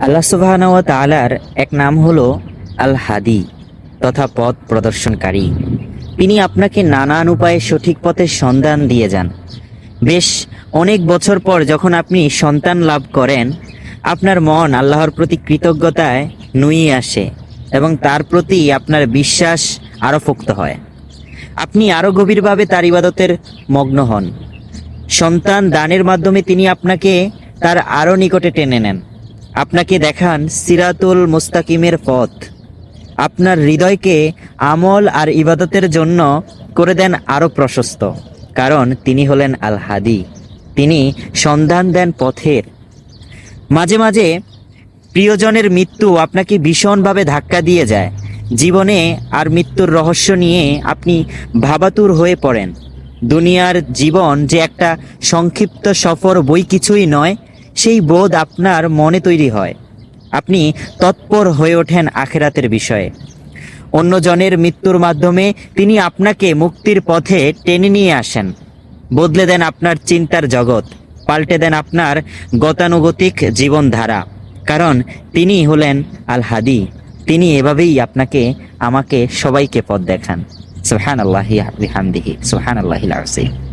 আল্লাহ সুবাহানওয়া তালার এক নাম হলো আল হাদি তথা পথ প্রদর্শনকারী। তিনি আপনাকে নানান উপায়ে সঠিক পথের সন্ধান দিয়ে যান। বেশ, অনেক বছর পর যখন আপনি সন্তান লাভ করেন, আপনার মন আল্লাহর প্রতি কৃতজ্ঞতায় নুয়ে আসে এবং তার প্রতি আপনার বিশ্বাস আরও পোক্ত হয়। আপনি আরও গভীরভাবে তার ইবাদতের মগ্ন হন। সন্তান দানের মাধ্যমে তিনি আপনাকে তার আরও নিকটে টেনে নেন। আপনাকে দেখান সিরাতুল মুস্তাকিমের পথ। আপনার হৃদয়কে আমল আর ইবাদতের জন্য করে দেন আরও প্রশস্ত, কারণ তিনি হলেন আল হাদি তিনি সন্ধান দেন পথের। মাঝে মাঝে প্রিয়জনের মৃত্যু আপনাকে ভীষণভাবে ধাক্কা দিয়ে যায়। জীবনে আর মৃত্যুর রহস্য নিয়ে আপনি ভাবাতুর হয়ে পড়েন। দুনিয়ার জীবন যে একটা সংক্ষিপ্ত সফর বই কিছুই নয় সেই বোধ আপনার মনে তৈরি হয়। আপনি তৎপর হয়ে ওঠেন আখেরাতের বিষয়ে। অন্যজনের মৃত্যুর মাধ্যমে তিনি আপনাকে মুক্তির পথে টেনে নিয়ে আসেন। বদলে দেন আপনার চিন্তার জগৎ, পাল্টে দেন আপনার গতানুগতিক জীবনধারা। কারণ তিনি হলেন আল হাদি তিনি এভাবেই আপনাকে, আমাকে সবাইকে পথ দেখান। সুহান আল্লাহ হামদিহি সুহান আল্লাহ